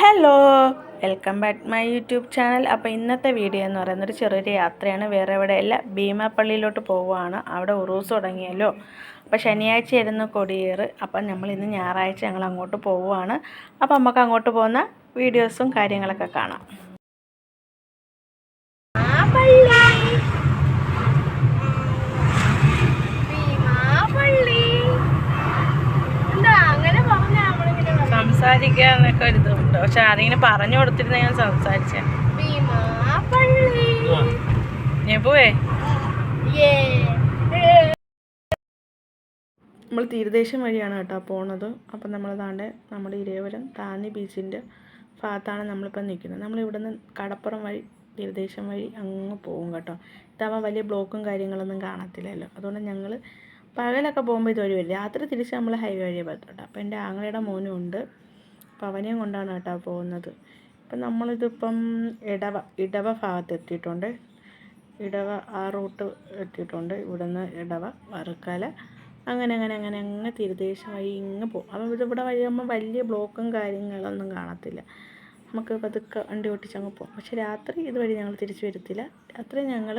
Hello welcome back my YouTube channel. അപ്പോൾ ഇന്നത്തെ video എന്ന് പറയുന്നത് ചെറിയൊരു യാത്രയാണ്. വേറെ എവിടെയല്ല ഭീമാപ്പള്ളിയിലോട്ട് പോവുകയാണ്. അവിടെ ഉറൂസ് തുടങ്ങിയല്ലോ. അപ്പോൾ ശനിയാഴ്ച ആയിരുന്നു കൊടിയേറ്. അപ്പം നമ്മൾ ഇന്ന് ഞായറാഴ്ച ഞങ്ങൾ അങ്ങോട്ട് പോവുകയാണ്. അപ്പോൾ നമുക്ക് അങ്ങോട്ട് പോകുന്ന വീഡിയോസും കാര്യങ്ങളൊക്കെ കാണാം ഭീമാപള്ളി. എന്താ അങ്ങനെ പറഞ്ഞാ നമ്മളിങ്ങനെ പറയും? സംസാരിക്കാനൊക്കെ ഒരു ഇതുണ്ട്. പക്ഷെ ആരെങ്കിലും പറഞ്ഞു കൊടുത്തിരുന്ന ഞാൻ സംസാരിച്ചേ. ഞാൻ പോവേ? യേ. നമ്മൾ തീരദേശം വഴിയാണ് കേട്ടോ പോണത്. അപ്പം നമ്മൾ താണ്ടെ നമ്മുടെ ഇരേവരം താന്നി ബീച്ചിന്റെ ഭാഗത്താണ് നമ്മളിപ്പോൾ നിൽക്കുന്നത്. നമ്മൾ നിന്ന് കടപ്പുറം വഴി തീരദേശം വഴി അങ്ങ് പോകും കേട്ടോ. ഇതാവാൻ വലിയ ബ്ലോക്കും കാര്യങ്ങളൊന്നും കാണത്തില്ലല്ലോ. അതുകൊണ്ട് ഞങ്ങൾ പകലൊക്കെ പോകുമ്പോൾ ഇതുവഴി വരും രാത്രി തിരിച്ച് നമ്മൾ ഹൈവേ വഴിയേ പറ്റുള്ളൂ അപ്പോൾ എന്റെ ആങ്ങളയുടെ മോനും ഉണ്ട്. അപ്പോൾ കൊണ്ടാണ് കേട്ടോ പോകുന്നത്. ഇപ്പം നമ്മളിതിപ്പം ഇടവ ഇടവ ഭാഗത്ത് എത്തിയിട്ടുണ്ട് ഇടവ ആ റൂട്ട് എത്തിയിട്ടുണ്ട്. ഇവിടുന്ന് ഇടവ വറുക്കല. അങ്ങനെ അങ്ങനെ അങ്ങനെ അങ്ങ് തീരദേശം വഴി ഇങ്ങ് പോകും അപ്പം ഇവിടെ വഴിയാകുമ്പോൾ വലിയ ബ്ലോക്കും കാര്യങ്ങളൊന്നും കാണത്തില്ല. നമുക്ക് പതുക്കെ വണ്ടി ഓട്ടിച്ചങ്ങ് പോകും പക്ഷെ രാത്രി ഇതുവഴി ഞങ്ങൾ തിരിച്ചു വരത്തില്ല. രാത്രി ഞങ്ങൾ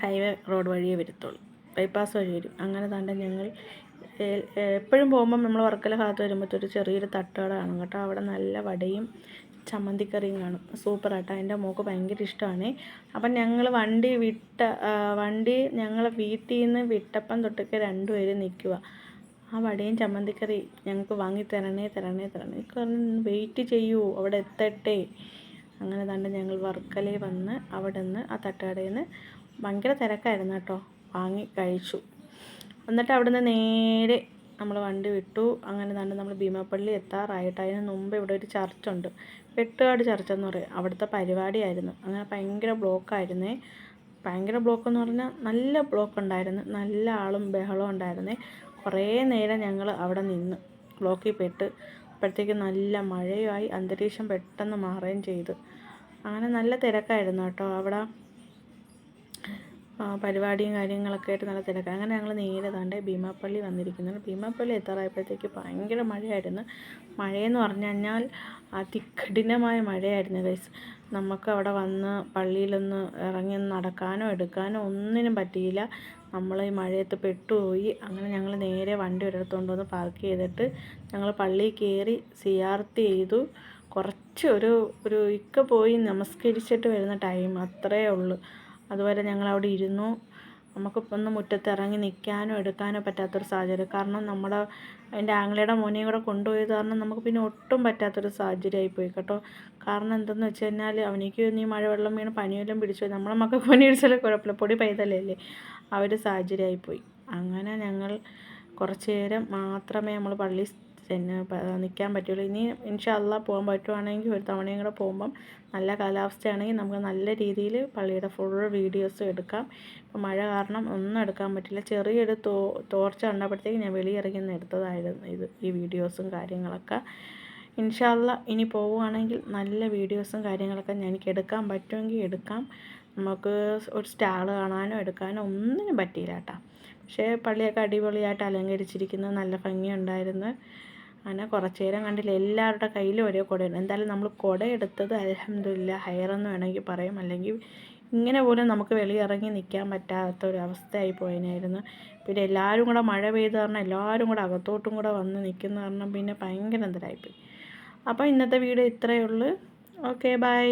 ഹൈവേ റോഡ് വഴിയേ വരത്തുള്ളൂ. ബൈപ്പാസ് വഴി വരും. അങ്ങനെ താണ്ട ഞങ്ങൾ എപ്പോഴും പോകുമ്പം നമ്മൾ വർക്കല ഭാഗത്ത് വരുമ്പോഴത്തെ ഒരു ചെറിയൊരു തട്ടുകട കാണും കേട്ടോ. അവിടെ നല്ല വടയും ചമ്മന്തിക്കറിയും കാണും. സൂപ്പറാട്ടോ എന്റെ മോൾക്ക് ഭയങ്കര ഇഷ്ടമാണ് അപ്പം ഞങ്ങൾ വണ്ടി വിട്ട വണ്ടി ഞങ്ങൾ വീട്ടിൽ നിന്ന് വിട്ടപ്പം തൊട്ടൊക്കെ രണ്ടുപേരും നിൽക്കുക ആ വടയും ചമ്മന്തിക്കറി ഞങ്ങൾക്ക് വാങ്ങി തരണേ തരണേ തരണേ. എനിക്ക് പറഞ്ഞു വെയിറ്റ് ചെയ്യൂ. അവിടെ എത്തട്ടെ. അങ്ങനെ തന്നെ ഞങ്ങൾ വർക്കലയിൽ വന്ന് അവിടെ നിന്ന് ആ തട്ടുകടയിൽ നിന്ന് ഭയങ്കര തിരക്കായിരുന്നു കേട്ടോ. വാങ്ങി കഴിച്ചു. എന്നിട്ട് അവിടുന്ന് നേരെ നമ്മൾ വണ്ടി വിട്ടു. അങ്ങനെ തന്നെ നമ്മൾ ഭീമാപ്പള്ളി എത്താറായിട്ട്. അതിന് മുമ്പ് ഇവിടെ ഒരു ചർച്ചുണ്ട്. വെട്ടുകാട് ചർച്ച എന്ന് പറയും. അവിടുത്തെ പരിപാടിയായിരുന്നു. അങ്ങനെ ഭയങ്കര ബ്ലോക്കായിരുന്നേ. ഭയങ്കര ബ്ലോക്ക് എന്ന് പറഞ്ഞാൽ നല്ല ബ്ലോക്ക് ഉണ്ടായിരുന്നു നല്ല ആളും ബഹളവും ഉണ്ടായിരുന്നേ. കുറേ നേരം ഞങ്ങൾ അവിടെ നിന്ന് ബ്ലോക്കിൽ പെട്ട് അപ്പോഴത്തേക്ക് നല്ല മഴയുമായി അന്തരീക്ഷം പെട്ടെന്ന് മാറുകയും ചെയ്തു. അങ്ങനെ നല്ല തിരക്കായിരുന്നു കേട്ടോ അവിടെ. പരിപാടിയും കാര്യങ്ങളൊക്കെ ആയിട്ട് നല്ല തിരക്കാണ് അങ്ങനെ ഞങ്ങൾ നേരെ താണ്ട് ഭീമാപ്പള്ളി വന്നിരിക്കുന്നത് ഭീമാപ്പള്ളി എത്താറായപ്പോഴത്തേക്ക് ഭയങ്കര മഴയായിരുന്നു. മഴയെന്ന് പറഞ്ഞു കഴിഞ്ഞാൽ അതികഠിനമായ മഴയായിരുന്നു ഗൈസ് നമുക്ക് അവിടെ വന്ന് പള്ളിയിലൊന്ന് ഇറങ്ങി നടക്കാനോ എടുക്കാനോ ഒന്നിനും പറ്റിയില്ല. നമ്മൾ ഈ മഴയത്ത് പെട്ടുപോയി. അങ്ങനെ ഞങ്ങൾ നേരെ വണ്ടി ഒരിടത്തോണ്ട് വന്ന് പാർക്ക് ചെയ്തിട്ട് ഞങ്ങൾ പള്ളി കയറി സിയാർത്ത് ചെയ്തു. കുറച്ച് ഒരു ഒരു ഇക്ക പോയി നമസ്കരിച്ചിട്ട് വരുന്ന ടൈം അത്രയേ ഉള്ളൂ. അതുവരെ ഞങ്ങൾ അവിടെ ഇരുന്നു. നമുക്കിപ്പോൾ ഒന്ന് മുറ്റത്ത് ഇറങ്ങി നിൽക്കാനോ എടുക്കാനോ പറ്റാത്തൊരു സാഹചര്യം. കാരണം നമ്മുടെ എന്റെ ആംഗ്ലയുടെ മോനെയും കൂടെ കൊണ്ടുപോയത് കാരണം നമുക്ക് പിന്നെ ഒട്ടും പറ്റാത്തൊരു സാഹചര്യമായി പോയി കേട്ടോ. കാരണം എന്തെന്ന് വെച്ച് കഴിഞ്ഞാൽ അവനിക്ക് നീ മഴവെള്ളം വീണ് പനിയെല്ലാം പിടിച്ചു നമ്മളെ മക്കൾക്ക് പനി പിടിച്ചാലും കുഴപ്പമില്ല. പൊടി പൈതലല്ലേ ആ ഒരു സാഹചര്യമായി പോയി. അങ്ങനെ ഞങ്ങൾ കുറച്ച് നേരം മാത്രമേ നമ്മൾ പള്ളി ചെന്ന് നിൽക്കാൻ പറ്റുള്ളൂ ഇനി ഇൻഷാല്ല പോകാൻ പറ്റുവാണെങ്കിൽ ഒരു തവണയും കൂടെ പോകുമ്പം നല്ല കാലാവസ്ഥയാണെങ്കിൽ നമുക്ക് നല്ല രീതിയിൽ പള്ളിയുടെ ഫുൾ വീഡിയോസ് എടുക്കാം. ഇപ്പം മഴ കാരണം ഒന്നും എടുക്കാൻ പറ്റില്ല. ചെറിയൊരു തോ തോർച്ച കണ്ടപ്പോഴത്തേക്ക് ഞാൻ വെളിയിറങ്ങി എടുത്തതായിരുന്നു ഇത് ഈ വീഡിയോസും കാര്യങ്ങളൊക്കെ. ഇൻഷാല്ല ഇനി പോവുകയാണെങ്കിൽ നല്ല വീഡിയോസും കാര്യങ്ങളൊക്കെ ഞാൻ എനിക്ക് എടുക്കാൻ പറ്റുമെങ്കിൽ എടുക്കാം. നമുക്ക് ഒരു സ്റ്റാൾ കാണാനോ എടുക്കാനോ ഒന്നിനും പറ്റിയില്ല കേട്ടോ. പക്ഷേ പള്ളിയൊക്കെ അടിപൊളിയായിട്ട് അലങ്കരിച്ചിരിക്കുന്നത് നല്ല ഭംഗിയുണ്ടായിരുന്നു. അങ്ങനെ കുറച്ച് നേരം കണ്ടില്ല. എല്ലാവരുടെ കയ്യിലും ഒരേ കുടയുണ്ട്. എന്തായാലും നമ്മൾ കുട എടുത്തത് അലഹമില്ല ഹയറെന്ന് വേണമെങ്കിൽ പറയും. അല്ലെങ്കിൽ ഇങ്ങനെ പോലും നമുക്ക് വെളിയിറങ്ങി നിൽക്കാൻ പറ്റാത്ത ഒരു അവസ്ഥയായി പോയതിനായിരുന്നു പിന്നെ എല്ലാവരും കൂടെ മഴ പെയ്ത് കാരണം എല്ലാവരും കൂടെ അകത്തോട്ടും കൂടെ വന്ന് നിൽക്കുന്ന കാരണം പിന്നെ ഭയങ്കര എന്തരായിപ്പോയി. അപ്പോൾ ഇന്നത്തെ വീഡിയോ ഇത്രയേ ഉള്ളൂ. Okay bye.